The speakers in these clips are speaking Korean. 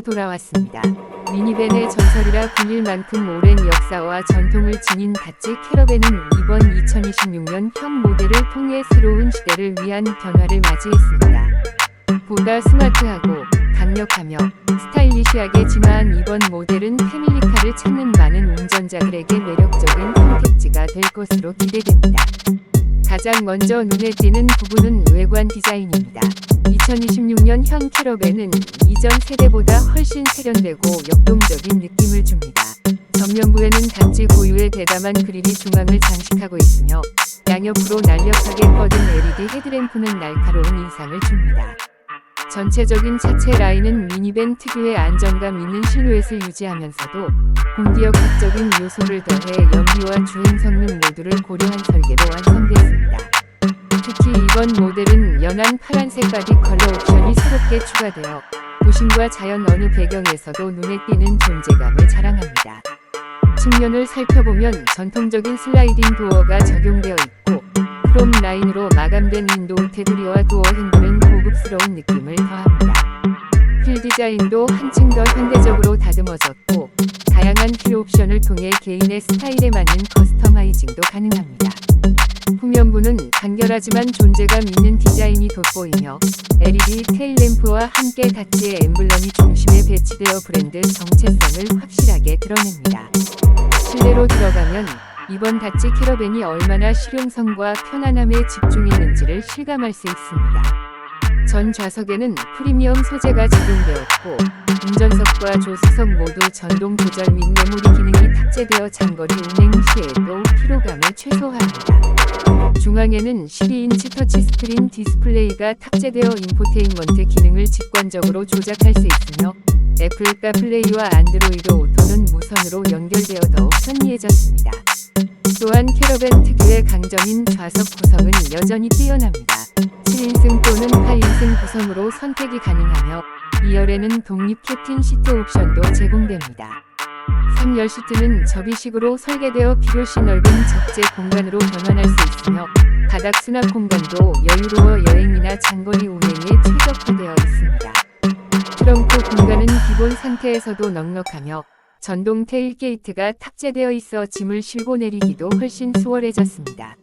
돌아왔습니다. 미니밴의 전설이라 불릴 만큼 오랜 역사와 전통을 지닌 다치 캐러밴은 이번 2026년 형 모델을 통해 새로운 시대를 위한 변화를 맞이했습니다. 보다 스마트하고 강력하며 스타일리시하게 진화한 이번 모델은 패밀리카를 찾는 많은 운전자들에게 매력적인 선택지가 될 것으로 기대됩니다. 가장 먼저 눈에 띄는 부분은 외관 디자인입니다. 2026년 현 캐러밴은 이전 세대보다 훨씬 세련되고 역동적인 느낌을 줍니다. 전면부에는 단지 고유의 대담한 그릴이 중앙을 장식하고 있으며 양옆으로 날렵하게 뻗은 LED 헤드램프는 날카로운 인상을 줍니다. 전체적인 차체 라인은 미니밴 특유의 안정감 있는 실루엣을 유지하면서도 공기역학적인 요소를 더해 연비와 주행 성능 모두를 고려한 설계로. 특히 이번 모델은 연한 파란색 바디 컬러 옵션이 새롭게 추가되어 도심과 자연 어느 배경에서도 눈에 띄는 존재감을 자랑합니다. 측면을 살펴보면 전통적인 슬라이딩 도어가 적용되어 있고 크롬 라인으로 마감된 윈도우 테두리와 도어 핸들은 고급스러운 느낌을 더합니다. 휠 디자인도 한층 더 현대적으로 다듬어졌고 다양한 휠 옵션을 통해 개인의 스타일에 맞는 커스터마이징도 가능합니다. 후면부는 간결하지만 존재감 있는 디자인이 돋보이며 LED 테일램프와 함께 다치의 엠블럼이 중심에 배치되어 브랜드 정체성을 확실하게 드러냅니다. 실내로 들어가면 이번 다치 캐러밴이 얼마나 실용성과 편안함에 집중했는지를 실감할 수 있습니다. 전 좌석에는 프리미엄 소재가 적용되었고 운전석과 조수석 모두 전동 조절 및 메모리 기능이 탑재되어 장거리 운행 시에도 피로감을 최소화합니다. 중앙에는 12인치 터치 스크린 디스플레이가 탑재되어 인포테인먼트 기능을 직관적으로 조작할 수 있으며 애플 카플레이와 안드로이드 오토는 무선으로 연결되어 더욱 편리해졌습니다. 또한 캐러밴 특유의 강점인 좌석 구성은 여전히 뛰어납니다. 7인승 또는 8 인승 구성으로 선택이 가능하며 2열에는 독립 캡틴 시트 옵션도 제공됩니다. 3열 시트는 접이식으로 설계되어 필요시 넓은 적재 공간으로 변환할 수 있으며 바닥 수납 공간도 여유로워 여행이나 장거리 운행에 최적화되어 있습니다. 트렁크 공간은 기본 상태에서도 넉넉하며 전동 테일 게이트가 탑재되어 있어 짐을 실고 내리기도 훨씬 수월해졌습니다.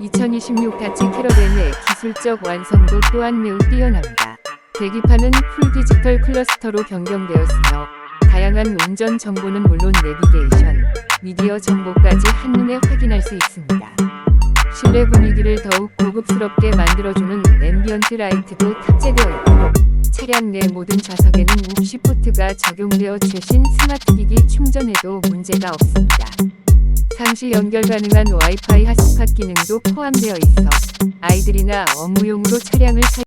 2026 다치 캐러밴의 기술적 완성도 또한 매우 뛰어납니다. 계기판은 풀 디지털 클러스터로 변경되었으며 다양한 운전 정보는 물론 내비게이션, 미디어 정보까지 한눈에 확인할 수 있습니다. 실내 분위기를 더욱 고급스럽게 만들어주는 앰비언트 라이트도 탑재되어 있고 차량 내 모든 좌석에는 옵시포트가 적용되어 최신 스마트 기기 충전에도 문제가 없습니다. 상시 연결 가능한 와이파이 핫스팟 기능도 포함되어 있어 아이들이나 업무용으로 차량을 사